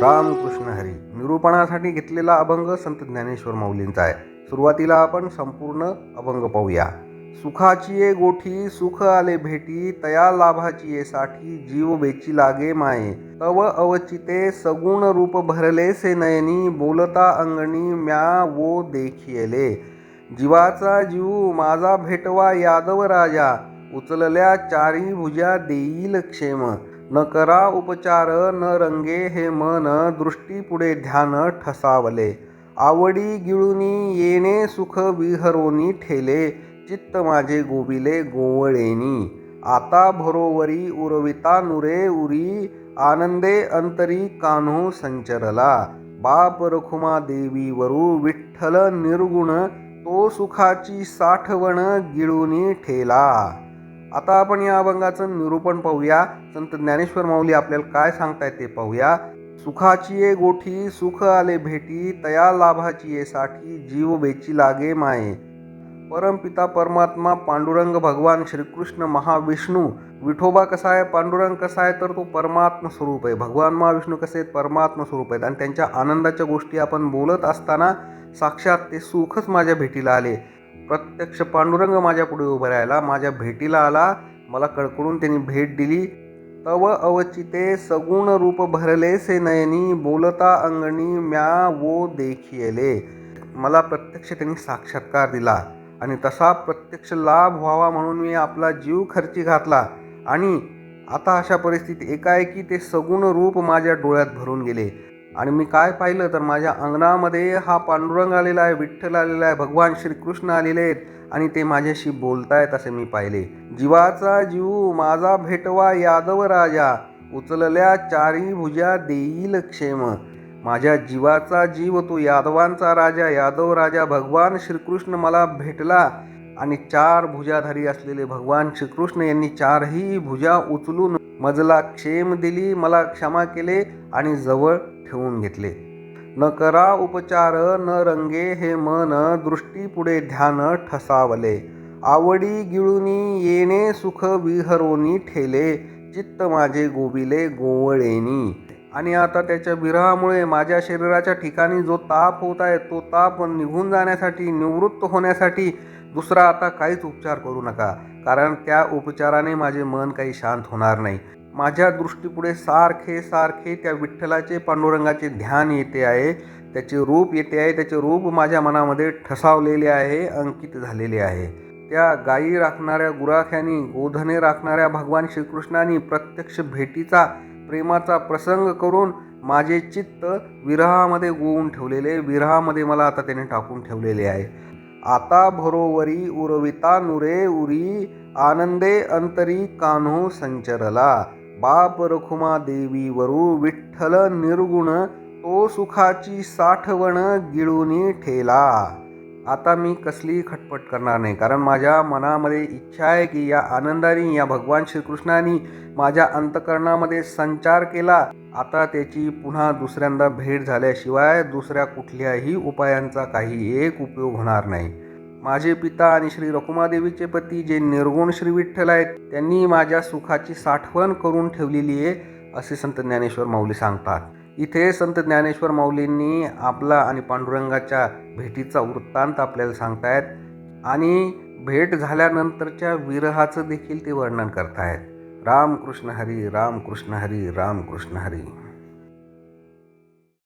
रामकृष्ण हरी. निरूपणासाठी घेतलेला अभंग संत ज्ञानेश्वर माऊलींचा आहे. सुरुवातीला आपण संपूर्ण अभंग पाहूया. सुखाची ये गोठी सुख आले भेटी तया लाभाची ये साठी जीव बेची लागे माये. तव अवचिते सगुण रूप भरले से नयनी बोलता अंगणी म्या वो देखियले. जीवाचा जीव माझा भेटवा यादव राजा उचलल्या चारी भुजा देईल क्षेम. न करा उपचार न रंगे हे मन दृष्टी पुढे ध्यान ठसावले. आवडी गिळुनी येणे सुख विहरोनी ठेले चित्त माझे गोविले गोवळेनी. आता भरोवरी उरविता नुरे उरी आनंदे अंतरी कान्हो संचरला. बाप रखुमा देवीवरू विठ्ठल निर्गुण तो सुखाची साठवण गिळुनी ठेला. आता आपण या अभंगाचं निरूपण पाहूया. संत ज्ञानेश्वर माऊली आपल्याला काय सांगतायत ते पाहूया. सुखाची ये गोठी सुख आले भेटी तया लाभाची ये साठी जीव बेची लागे माये. परमपिता परमात्मा पांडुरंग भगवान श्रीकृष्ण महाविष्णू. विठोबा कसा आहे पांडुरंग कसा आहे तर तो परमात्म स्वरूप आहे. भगवान महाविष्णू कसे आहेत परमात्म स्वरूप आहेत. आणि त्यांच्या आनंदाच्या गोष्टी आपण बोलत असताना साक्षात ते सुखच माझ्या भेटीला आले. प्रत्यक्ष पांडुरंग माझ्या पुढे उभं राहिला. माझ्या भेटीला आला. मला कडकडून त्यांनी भेट दिली. तव अवचिते सगुण रूप भरले से नयनी बोलता अंगणी म्या वो देखियले. मला प्रत्यक्ष त्यांनी साक्षात्कार दिला आणि तसा प्रत्यक्ष लाभ व्हावा म्हणून मी आपला जीव खर्ची घातला आणि आता अशा परिस्थितीत एकाएकी ते सगुण रूप माझ्या डोळ्यात भरून गेले. आणि मी काय पाहिलं तर माझ्या अंगणामध्ये हा पांडुरंग आलेला आहे विठ्ठल आलेला आहे भगवान श्रीकृष्ण आलेले आहेत आणि ते माझ्याशी बोलतायत असे मी पाहिले. जीवाचा जीव माझा भेटवा यादव राजा उचलल्या चारी भुजा देईल क्षेम. माझ्या जीवाचा जीव तो यादवांचा राजा यादव राजा भगवान श्रीकृष्ण मला भेटला आणि चार भुजाधारी असलेले भगवान श्रीकृष्ण यांनी चारही भुजा उचलून मजला क्षेम दिली मला क्षमा केले आणि जवळ ठेवून घेतले. न करा उपचार न रंगे हे मन दृष्टी पुढे ध्यान ठसावले. आवडी गिळुनी येणे सुख विहरोनी ठेले. चित्त माझे गोविले गोवळेनी. आणि आता त्याच्या विरहामुळे माझ्या शरीराच्या ठिकाणी जो ताप होत आहे तो ताप निघून जाण्यासाठी निवृत्त होण्यासाठी दुसरा आता काहीच उपचार करू नका. कारण त्या उपचाराने माझे मन काही शांत होणार नाही. माझ्या दृष्टीपुढे सारखे सारखे त्या विठ्ठलाचे पांडुरंगाचे ध्यान येते आहे. त्याचे रूप येते आहे. त्याचे रूप माझ्या मनामध्ये ठसावलेले आहे अंकित झालेले आहे. त्या गायी राखणाऱ्या गुराख्यानी गोधने राखणाऱ्या भगवान श्रीकृष्णाने प्रत्यक्ष भेटीचा प्रेमाचा प्रसंग करून माझे चित्त विरहामध्ये गोवून ठेवलेले विरहामध्ये मला आता त्याने टाकून ठेवलेले आहे. आता भरोवरी उरविता नुरे उरी आनंदे अंतरी कान्हो संचरला. बाप रखुमा देवी वरू विठ्ठल निर्गुण तो सुखाची साठवण गिळूनी ठेला. आता मी कसली खटपट करणार नाही कारण माझ्या मनामध्ये इच्छा आहे की या आनंदाने या भगवान श्रीकृष्णानी माझ्या अंतकरणामध्ये संचार केला. आता त्याची पुन्हा दुसऱ्यांदा भेट झाल्याशिवाय दुसऱ्या कुठल्याही उपायांचा काही एक उपयोग होणार नाही. माझे पिता आणि श्री रकुमादेवीचे पती जे निर्गुण श्री विठ्ठल आहेत त्यांनी माझ्या सुखाची साठवण करून ठेवलेली आहे असे संत ज्ञानेश्वर माऊली सांगतात. इथे संत ज्ञानेश्वर माऊलींनी आपला आणि पांडुरंगाच्या भेटीचा वृत्तांत आपल्याला सांगतायत आणि भेट झाल्यानंतरच्या विरहाचं देखील ते वर्णन करतायत. रामकृष्ण हरी रामकृष्ण हरी रामकृष्ण हरी.